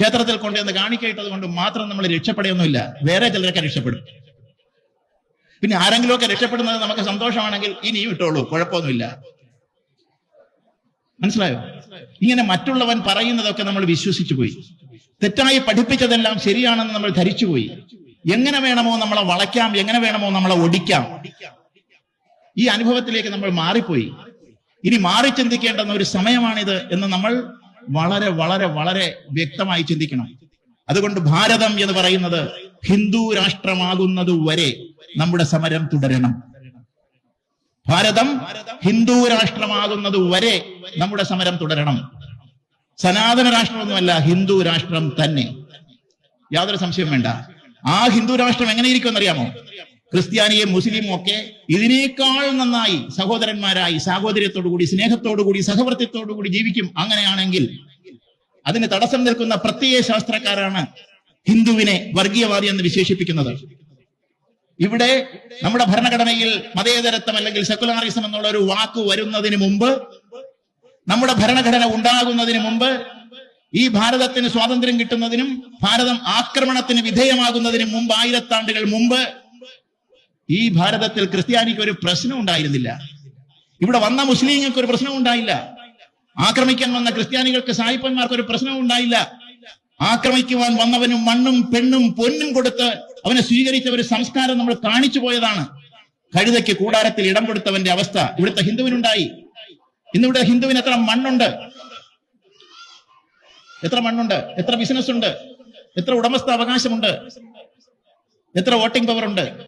ക്ഷേത്രത്തിൽ കൊണ്ടുവന്ന് കാണിക്കയിട്ടത് കൊണ്ട് മാത്രം നമ്മൾ രക്ഷപ്പെടുകയൊന്നുമില്ല. വേറെ ചിലരൊക്കെ രക്ഷപ്പെടും. പിന്നെ ആരെങ്കിലുമൊക്കെ രക്ഷപ്പെടുന്നത് നമുക്ക് സന്തോഷമാണെങ്കിൽ ഇനി ഇട്ടോളൂ കുഴപ്പമൊന്നുമില്ല. മനസ്സിലായോ? ഇങ്ങനെ മറ്റുള്ളവൻ പറയുന്നതൊക്കെ നമ്മൾ വിശ്വസിച്ചു പോയി. തെറ്റായി പഠിപ്പിച്ചതെല്ലാം ശരിയാണെന്ന് നമ്മൾ ധരിച്ചുപോയി എങ്ങനെ വേണമോ നമ്മളെ വളയ്ക്കാം എങ്ങനെ വേണമോ നമ്മളെ ഒടിക്കാം. ഈ അനുഭവത്തിലേക്ക് നമ്മൾ മാറിപ്പോയി. ഇനി മാറി ചിന്തിക്കേണ്ടുന്ന ഒരു സമയമാണിത് എന്ന് നമ്മൾ വളരെ വളരെ വളരെ വ്യക്തമായി ചിന്തിക്കണം. അതുകൊണ്ട് ഭാരതം എന്ന് പറയുന്നത് ഹിന്ദു രാഷ്ട്രമാകുന്നത് വരെ നമ്മുടെ സമരം തുടരണം. ഭാരതം ഹിന്ദു രാഷ്ട്രമാകുന്നത് വരെ നമ്മുടെ സമരം തുടരണം. സനാതന രാഷ്ട്രമൊന്നുമല്ല ഹിന്ദു രാഷ്ട്രം തന്നെ. യാതൊരു സംശയവും വേണ്ട. ആ ഹിന്ദു രാഷ്ട്രം എങ്ങനെ ഇരിക്കുമെന്നറിയാമോ ക്രിസ്ത്യാനിയും മുസ്ലിമും ഒക്കെ ഇതിനേക്കാൾ നന്നായി സഹോദരന്മാരായി സാഹോദര്യത്തോടുകൂടി സ്നേഹത്തോടുകൂടി സഹവർത്തിത്തോടുകൂടി ജീവിക്കും അങ്ങനെയാണെങ്കിൽ അതിന് തടസ്സം നിൽക്കുന്ന പ്രത്യയ ശാസ്ത്രക്കാരാണ് ഹിന്ദുവിനെ വർഗീയവാദി എന്ന് വിശേഷിപ്പിക്കുന്നത്. ഇവിടെ നമ്മുടെ ഭരണഘടനയിൽ മതേതരത്വം അല്ലെങ്കിൽ സെക്കുലാറിസം എന്നുള്ള ഒരു വാക്ക് വരുന്നതിന് മുമ്പ് നമ്മുടെ ഭരണഘടന ഉണ്ടാകുന്നതിന് മുമ്പ് ഈ ഭാരതത്തിന് സ്വാതന്ത്ര്യം കിട്ടുന്നതിനും ഭാരതം ആക്രമണത്തിന് വിധേയമാകുന്നതിനും മുമ്പ് ആയിരത്താണ്ടുകൾ മുമ്പ് ഈ ഭാരതത്തിൽ ക്രിസ്ത്യാനിക്ക് ഒരു പ്രശ്നം ഉണ്ടായിരുന്നില്ല. ഇവിടെ വന്ന മുസ്ലിങ്ങൾക്ക് ഒരു പ്രശ്നം ഉണ്ടായില്ല. ആക്രമിക്കാൻ വന്ന ക്രിസ്ത്യാനികൾക്ക് സായിപ്പന്മാർക്ക് ഒരു പ്രശ്നവും ഉണ്ടായില്ല. ആക്രമിക്കുവാൻ വന്നവനും മണ്ണും പെണ്ണും പൊന്നും കൊടുത്ത് അവനെ സ്വീകരിച്ച ഒരു സംസ്കാരം നമ്മൾ കാണിച്ചു പോയതാണ്. കഴുതയ്ക്ക് കൂടാരത്തിൽ ഇടം കൊടുത്തവന്റെ അവസ്ഥ ഇവിടുത്തെ ഹിന്ദുവിനുണ്ടായി. ഇന്നിവിടെ ഹിന്ദുവിന് എത്ര മണ്ണുണ്ട്? എത്ര മണ്ണുണ്ട്? എത്ര ബിസിനസ് ഉണ്ട് എത്ര ഉടമസ്ഥ അവകാശമുണ്ട് എത്ര വോട്ടിംഗ് പവർ ഉണ്ട്